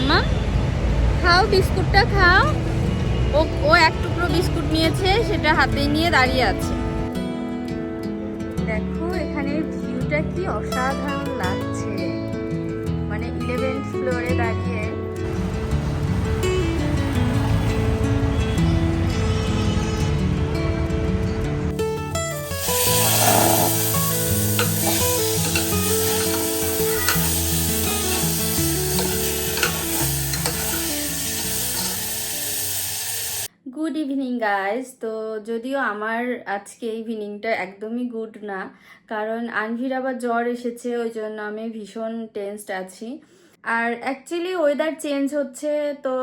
মাম্মা খাও, বিস্কুটটা খাও। ও ও এক টুকরো বিস্কুট নিয়েছে, সেটা হাতে নিয়ে দাঁড়িয়ে আছে। দেখো এখানে ভিউটা কি অসাধারণ লাগছে। মানে ইলেভেন্থ ফ্লোরে দাঁড়িয়ে গাইস তো যদিও আমার আজকে ইভিনিংটা একদমই গুড না, কারণ আনভির আবার জ্বর এসেছে ওই জন্য আমি ভীষণ টেন্সড আছি। আর অ্যাকচুয়ালি ওয়েদার চেঞ্জ হচ্ছে, তো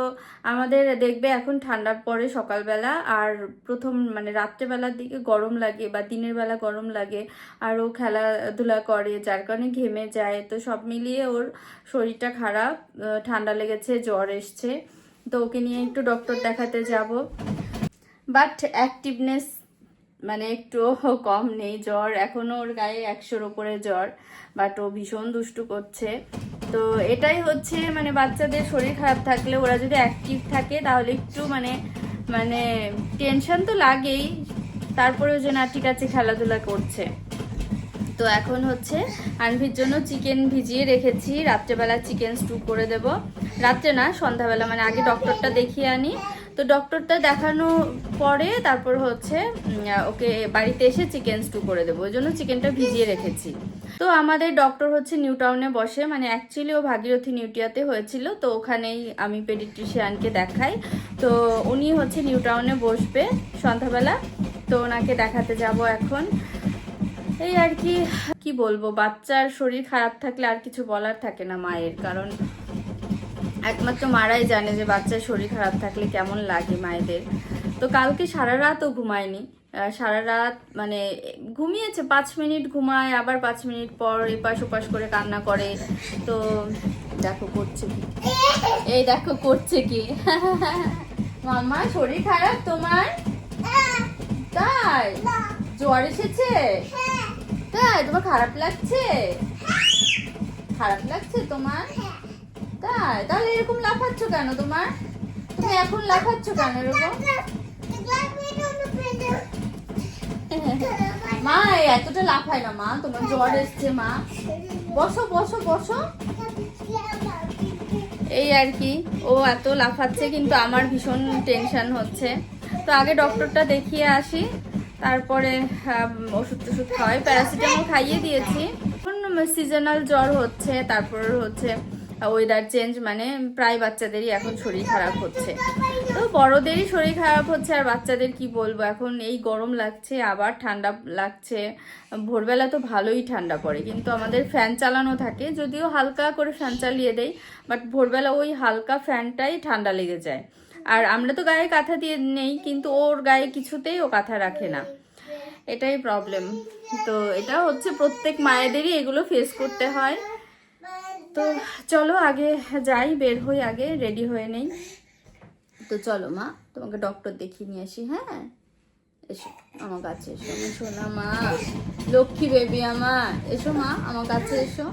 আমাদের দেখবে এখন ঠান্ডার পরে সকালবেলা, আর প্রথম মানে রাত্রেবেলার দিকে গরম লাগে বা দিনের বেলা গরম লাগে, আর ও খেলাধুলা করে, যার কারণে ঘেমে যায়, তো সব মিলিয়ে ওর শরীরটা খারাপ ঠান্ডা লেগেছে, জ্বর এসছে। তো ওকে নিয়ে একটু ডক্টর দেখাতে যাব। বাট অ্যাক্টিভনেস মানে একটু কম নেই, জ্বর এখনও ওর গায়ে একশোর ওপরে জ্বর বাট ও ভীষণ দুষ্টু করছে। তো এটাই হচ্ছে মানে বাচ্চাদের শরীর খারাপ থাকলে ওরা যদি অ্যাক্টিভ থাকে, তাহলে একটু মানে মানে টেনশন তো লাগেই, তারপরেও যে না ঠিক আছে খেলাধুলা করছে। তো এখন হচ্ছে, আনভির জন্য চিকেন ভিজিয়ে রেখেছি, রাত্রেবেলা চিকেন স্টু করে দেব। রাত্রে না, সন্ধ্যাবেলা মানে আগে ডক্টরটা দেখিয়ে আনি তো ডক্টরটা দেখানো পরে তারপর হচ্ছে ওকে বাড়িতে এসে চিকেন স্টু করে দেবো। ওই জন্য চিকেনটা ভিজিয়ে রেখেছি। তো আমাদের ডক্টর হচ্ছে নিউ টাউনে বসে মানে অ্যাকচুয়ালি ও ভাগীরথী নিউটিয়াতে হয়েছিল, তো ওখানেই আমি পেডিট্রিশিয়ানকে দেখাই। তো উনি হচ্ছে নিউ টাউনে বসবে সন্ধ্যাবেলা, তো ওনাকে দেখাতে যাব এখন। এই আর কি কি বলব, বাচ্চার শরীর খারাপ থাকলে আর কিছু বলার থাকে না মায়ের, কারণ একমাত্র মারাই জানে যে বাচ্চার শরীর খারাপ থাকলে কেমন লাগে মায়েদের। তো কালকে সারা রাতও ঘুমায়নি। সারা রাত মানে ঘুমিয়েছে, পাঁচ মিনিট ঘুমায়, আবার পাঁচ মিনিট পর এপাশ ওপাশ করে কান্না করে। তো দেখো করছে কি। এই দেখো করছে কি। মামা শরীর খারাপ তোমার? তাই? জ্বর এসেছে? তাই? তোমার খারাপ লাগছে? খারাপ লাগছে তোমার? তাই? তাহলে এরকম লাফাচ্ছ কেন তোমার? তুমি এখন লাফাচ্ছ কেন এরকম? মা এতটা লাফায় না মা, তোমার জ্বর এসছে মা। বসো বসো বসো। এই আর কি, ও এত লাফাচ্ছে কিন্তু আমার ভীষণ টেনশন হচ্ছে। তো আগে ডক্টরটা দেখিয়ে আসি, তারপরে ওষুধ টষুধ খাওয়াই। প্যারাসিটামল খাইয়ে দিয়েছি। সিজনাল জ্বর হচ্ছে, তারপর হচ্ছে ওয়েদার চেঞ্জ মানে প্রায় বাচ্চাদেরই এখন শরীর খারাপ হচ্ছে। তো বড়দেরই শরীর খারাপ হচ্ছে আর বাচ্চাদের কি বলব? এখন এই গরম লাগছে, আবার ঠান্ডা লাগছে। ভোরবেলা তো ভালোই ঠান্ডা পড়ে, কিন্তু আমাদের ফ্যান চালানো থাকে, যদিও হালকা করে ফ্যান চালিয়ে দেয় বাট ভোরবেলা ওই হালকা ফ্যানটাই ঠান্ডা লেগে যায়। আর আমরা তো গায়ে কাঁথা দিয়ে নেই, কিন্তু ওর গায়ে কিছুতেই ও কাঁথা রাখে না। এটাই প্রবলেম তো এটা হচ্ছে প্রত্যেক মায়েদেরই এগুলো ফেস করতে হয়। তো চলো আগে যাই, বের হই আগে রেডি হয়ে নেই। তো চলো মা, তোমাকে ডক্টর দেখিয়ে নিয়ে আসি হ্যাঁ? এসো, আমার কাছে এসো। আমার সোনা মা, লক্ষ্মী বেবি আমার। এসো মা, আমার কাছে এসো।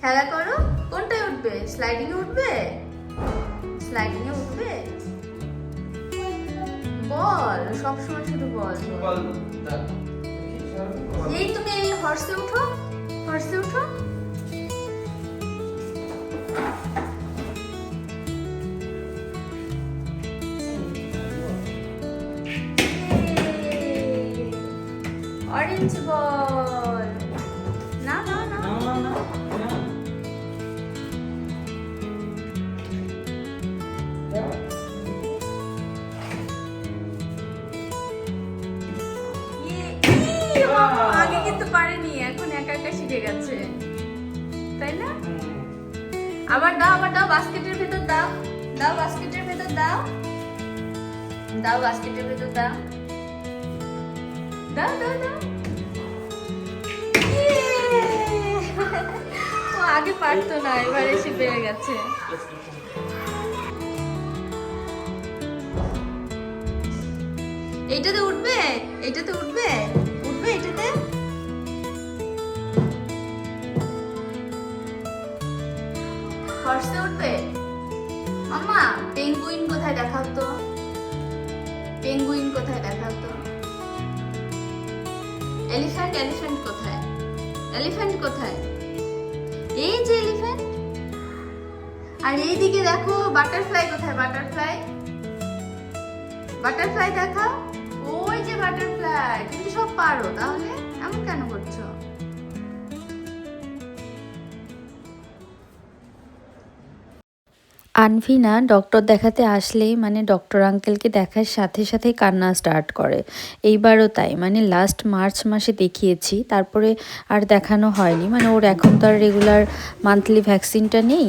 খেলা করো? কোনটায় উঠবে? স্লাইডিং উঠবে? স্লাইডিং এ উঠবে? বল সবসময় শুধু বল। বল। এই তুমি এই হর্সে উঠো হর্সে উঠো। আগে কিন্তু পারেনি, এখন একা একা শিখে গেছে। তাই না? আবার দাও আবার দাও বাস্কেটের ভেতর দাও। দাও বাস্কেটের ভেতর দাও। দাও বাস্কেটের ভেতর দাও। দাও দাও দাও। ইয়ে! ও আগে পারতো না, এবার এসে পেরে গেছে। এইটাতে উঠবে? এইটাতে উঠবে? উঠবে এটাতে? হর্সে উঠবে? মামা পেঙ্গুইন কোথায় দেখাও তো পেঙ্গুইন কোথায় দেখাও তো এলিফ্যান্ট এলিফ্যান্ট কোথায়? এলিফ্যান্ট কোথায়? এই যে এলিফ্যান্ট। আর এইদিকে দেখো, বাটারফ্লাই কোথায়? বাটারফ্লাই? বাটারফ্লাই দেখাও। বাটারফ্লাই তুমি সব পারো তাহলে? আনভিনা ডক্টর দেখাতে আসলেই মানে ডক্টর আঙ্কেলকে দেখার সাথে সাথেই কান্না স্টার্ট করে। এইবারও তাই মানে লাস্ট মার্চ মাসে দেখিয়েছি, তারপরে আর দেখানো হয়নি। মানে ওর এখন তো আর রেগুলার মান্থলি ভ্যাকসিনটা নেই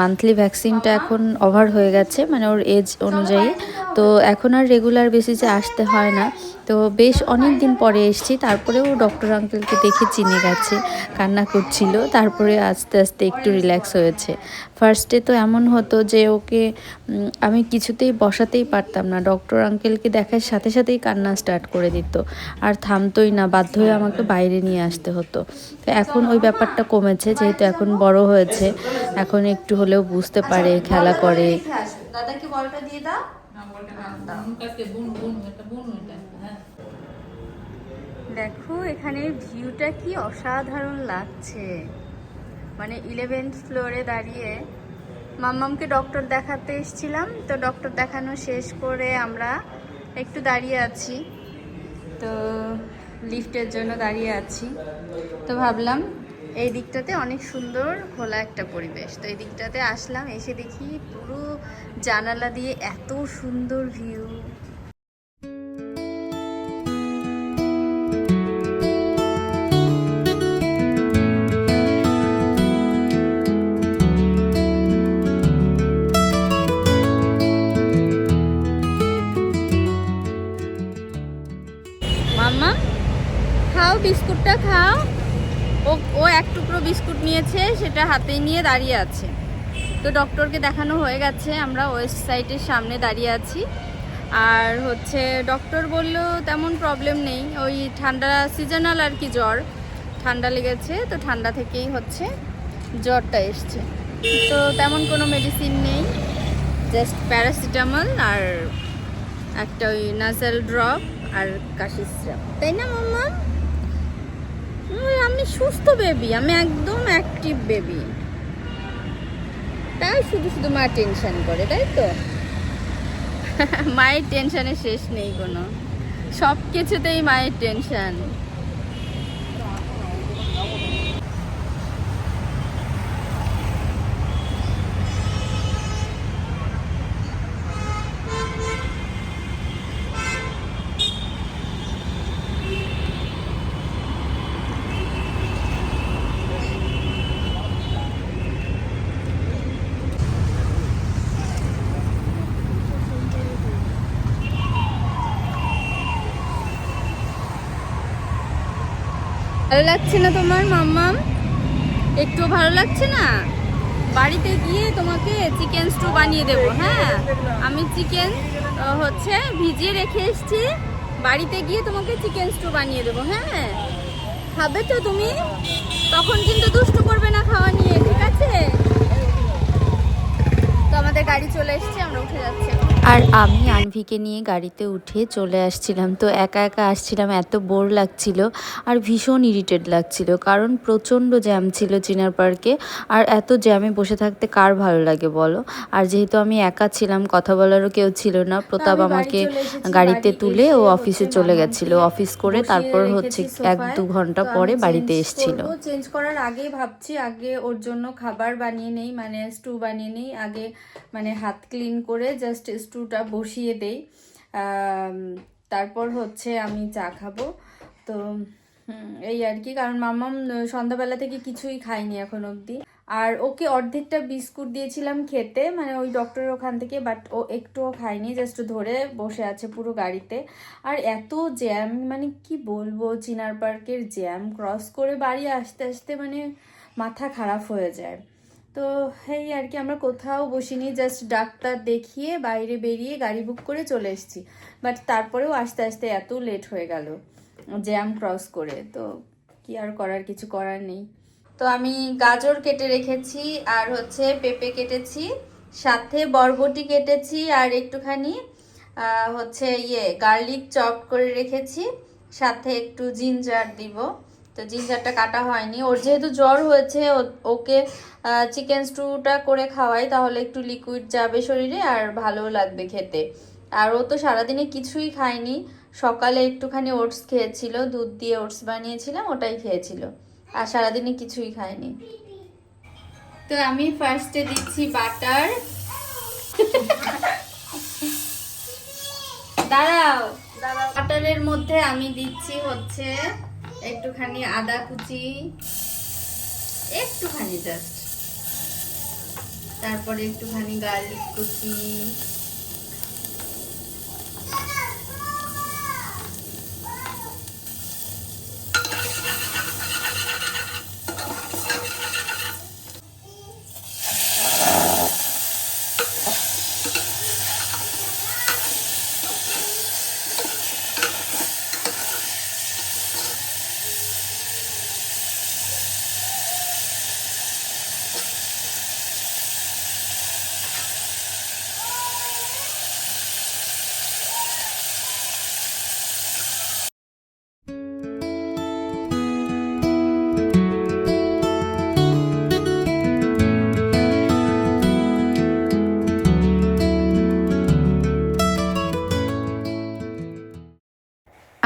মান্থলি ভ্যাকসিনটা এখন ওভার হয়ে গেছে মানে ওর এজ অনুযায়ী। তো এখন আর রেগুলার বেসিসে আসতে হয় না। তো বেশ অনেক দিন পরে এসেছি তারপরেও ডক্টর আঙ্কেলকে দেখে চিনে গেছে কান্না করছিল তারপরে আস্তে আস্তে একটু রিল্যাক্স হয়েছে। ফার্স্টে তো এমন হতো যে ওকে আমি কিছুতেই বসাতেই পারতাম না ডক্টর আঙ্কেলকে দেখার সাথে সাথেই কান্না স্টার্ট করে দিত আর থামতোই না বাধ্য হয়ে আমাকে বাইরে নিয়ে আসতে হতো। তো এখন ওই ব্যাপারটা কমেছে যেহেতু এখন বড় হয়েছে এখন একটু হলেও বুঝতে পারে খেলা করে। দাদাকে বলটা দিয়ে দাও? দেখো, এখানে ভিউটা কি অসাধারণ লাগছে। মানে ইলেভেন্থ ফ্লোরে দাঁড়িয়ে মাম্মামকে ডক্টর দেখাতে এসেছিলাম। তো ডক্টর দেখানো শেষ করে আমরা একটু দাঁড়িয়ে আছি। তো লিফটের জন্য দাঁড়িয়ে আছি। তো ভাবলাম এই দিকটাতে অনেক সুন্দর খোলা একটা পরিবেশ। তো এই দিকটাতে আসলাম, এসে দেখি পুরো জানালা দিয়ে এত সুন্দর ভিউ বিস্কুটটা খাও। ও ও এক টুকরো বিস্কুট নিয়েছে, সেটা হাতে নিয়ে দাঁড়িয়ে আছে। তো ডক্টরকে দেখানো হয়ে গেছে, আমরা ওয়েস্ট সাইডের সামনে দাঁড়িয়ে আছি। আর হচ্ছে, ডক্টর বলল, তেমন প্রবলেম নেই, ওই ঠান্ডা সিজনাল আর কি জ্বর। ঠান্ডা লেগেছে, তো ঠান্ডা থেকেই হচ্ছে জ্বরটা এসছে। তো তেমন কোনো মেডিসিন নেই জাস্ট প্যারাসিটামল আর একটা ওই নাজাল ড্রপ আর কাশির সিরাপ তাই না, মাম্মা? আমি সুস্থ বেবি আমি একদম অ্যাক্টিভ বেবি তাই শুধু শুধু মা টেনশন করে, তাই তো? মায়ের টেনশনে শেষ নেই কোনো। সব কিছুতেই মায়ের টেনশন ভালো লাগছে না তোমার, মাম্মাম? একটু ভালো লাগছে না? বাড়িতে গিয়ে তোমাকে চিকেন স্টু বানিয়ে দেব হ্যাঁ? আমি চিকেন হচ্ছে ভিজিয়ে রেখে এসেছি। বাড়িতে গিয়ে তোমাকে চিকেন স্টু বানিয়ে দেবো হ্যাঁ? খাবে তো তুমি? তখন কিন্তু দুষ্টু করবে না খাওয়া নিয়ে, ঠিক আছে? তো আমাদের গাড়ি চলে এসছে, আমরা উঠে যাচ্ছি। আর আমি আনভিকে নিয়ে গাড়িতে উঠে চলে আসছিলাম। তো একা একা আসছিলাম এত বোর লাগছিল আর ভীষণ ইরিটেড লাগছিল। কারণ প্রচণ্ড জ্যাম ছিল চিনার পার্কে। আর এত জ্যামে বসে থাকতে কার ভালো লাগে বলো? আর যেহেতু আমি একা ছিলাম কথা বলারও কেউ ছিল না প্রতাপ আমাকে গাড়িতে তুলে ও অফিসে চলে গেছিল। অফিস করে তারপর হচ্ছে এক দু ঘণ্টা পরে বাড়িতে এসছিল। চেঞ্জ করার আগে ভাবছি আগে ওর জন্য খাবার বানিয়ে নেই মানে স্টু বানিয়ে নেই আগে মানে হাত ক্লিন করে জাস্ট স্টুটা বসিয়ে দেই। তারপর হচ্ছে আমি চা খাব। তো এই আর কি। কারণ মাম্মাম সন্ধ্যাবেলা থেকে কিছুই খায়নি এখন অবধি। আর ওকে অর্ধেকটা বিস্কুট দিয়েছিলাম খেতে মানে ওই ডক্টরের ওখান থেকে বাট ও একটুও খায়নি জাস্ট ধরে বসে আছে পুরো গাড়িতে। আর এত জ্যাম মানে কি বলব, চিনার পার্কের জ্যাম ক্রস করে বাড়ি আসতে আসতে মানে মাথা খারাপ হয়ে যায়। তো এই আর কি, আমরা কোথাও বসিনি জাস্ট ডাক্তার দেখিয়ে বাইরে বেরিয়ে গাড়ি বুক করে চলে এসেছি। বাট তারপরেও আস্তে আস্তে এত লেট হয়ে গেল জ্যাম ক্রস করে। তো কি আর করার, কিছু করার নেই। তো আমি গাজর কেটে রেখেছি, আর হচ্ছে পেঁপে কেটেছি, সাথে বরবটি কেটেছি, আর একটুখানি হচ্ছে ইয়ে গার্লিক চপ করে রেখেছি, সাথে একটু জিঞ্জার দিব। তো জিঞ্জারটা কাটা হয়নি। ওর যেহেতু জ্বর হয়েছে ওকে চিকেন স্টুটা করে খাওয়াই তাহলে একটু লিকুইড যাবে শরীরে আর ভালো লাগবে খেতে। আর ও তো সারাদিনে কিছুই খায়নি। সকালে একটুখানি ওটস খেয়েছিল দুধ দিয়ে ওটস বানিয়েছিলাম ওটাই খেয়েছিল। আর সারাদিনে কিছুই খায়নি। তো আমি ফার্স্টে দিচ্ছি বাটার দাঁড়াও। বাটারের মধ্যে আমি দিচ্ছি হচ্ছে একটুখানি আদা কুচি একটুখানি জাস্ট তারপরে একটুখানি গার্লিক কুচি।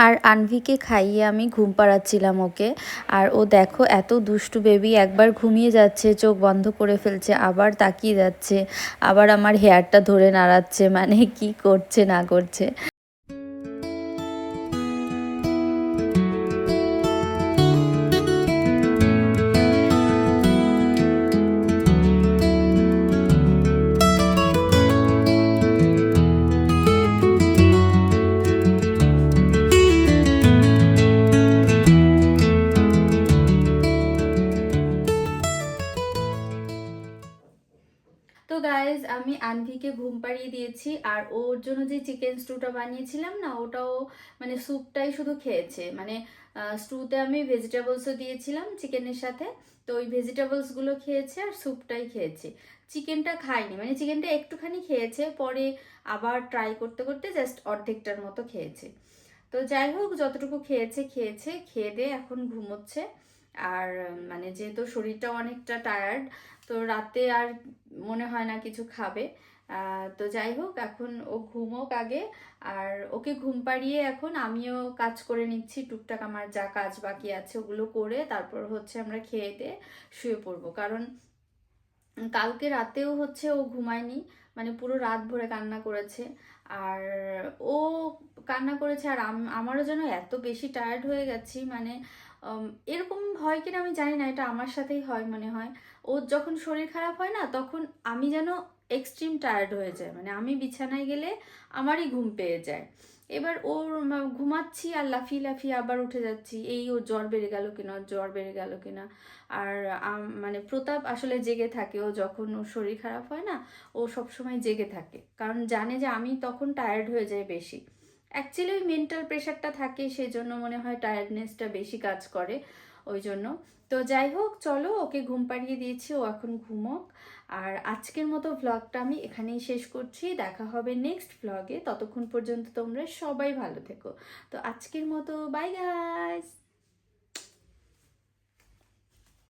আর আনভিকে খাইয়ে আমি ঘুম পাড়াচ্ছিলাম ওকে। আর ও দেখো এত দুষ্টু বেবি একবার ঘুমিয়ে যাচ্ছে, চোখ বন্ধ করে ফেলছে, আবার তাকিয়ে যাচ্ছে, আবার আমার হেয়ারটা ধরে নাড়াচ্ছে মানে কি করছে না করছে। গাইজ আমি আনভিকে ঘুম পাড়িয়ে দিয়েছি আর ওর জন্য যে চিকেন স্টুটা বানিয়েছিলাম না, ওটাও মানে স্যুপটাই শুধু খেয়েছে। মানে স্টুতে আমি ভেজিটেবলসও দিয়েছিলাম চিকেনের সাথে, তো ওই ভেজিটেবলসগুলো খেয়েছে আর স্যুপটাই খেয়েছে। চিকেনটা খায়নি মানে চিকেনটা একটুখানি খেয়েছে, পরে আবার ট্রাই করতে করতে জাস্ট অর্ধেকটার মতো খেয়েছে। তো যাই হোক, যতটুকু খেয়েছে খেয়েছে, খেয়ে দিয়ে এখন ঘুমোচ্ছে। আর মানে যেহেতু শরীরটা অনেকটা টায়ার্ড তো রাতে আর মনে হয় না কিছু খাবে। তো যাই হোক, এখন ও ঘুমোক আগে। আর ওকে ঘুম পাড়িয়ে এখন আমিও কাজ করে নিচ্ছি। টুকটাক আমার যা কাজ বাকি আছে ওগুলো করে তারপর হচ্ছে আমরা খেয়ে দিয়ে শুয়ে পড়ব। কারণ কালকে রাতেও হচ্ছে ও ঘুমায়নি। মানে পুরো রাত ভরে কান্না করেছে। আর ও কান্না করেছে আর আম- আমারও যেন এত বেশি টায়ার্ড হয়ে গেছি। মানে এরকম হয় কিনা আমি জানি না, এটা আমার সাথেই হয় মনে হয়। ওর যখন শরীর খারাপ হয় না, তখন আমি যেন এক্সট্রিম টায়ার্ড হয়ে যায়। মানে আমি বিছানায় গেলে আমারই ঘুম পেয়ে যায়। এবার ওর ঘুমাচ্ছি, আর লাফিয়ে লাফিয়ে আবার উঠে যাচ্ছি। এই ওর জ্বর বেড়ে গেল কিনা জ্বর বেড়ে গেল কিনা। আর মানে প্রতাপ আসলে জেগে থাকে। ও যখন ওর শরীর খারাপ হয় না, ও সবসময় জেগে থাকে। কারণ জানে যে আমি তখন টায়ার্ড হয়ে যাই বেশি। অ্যাকচুয়ালি ওই মেন্টাল প্রেশারটা থাকে সেই জন্য মনে হয় টায়ার্ডনেসটা বেশি কাজ করে ওই জন্য তো যাই হোক, চলো, ওকে ঘুম পাড়িয়ে দিয়েছি, ও এখন ঘুমোক। আর আজকের মতো ভ্লগটা আমি এখানেই শেষ করছি। দেখা হবে নেক্সট ভ্লগে ততক্ষণ পর্যন্ত তোমরা সবাই ভালো থেকো। তো আজকের মতো বাই গাইস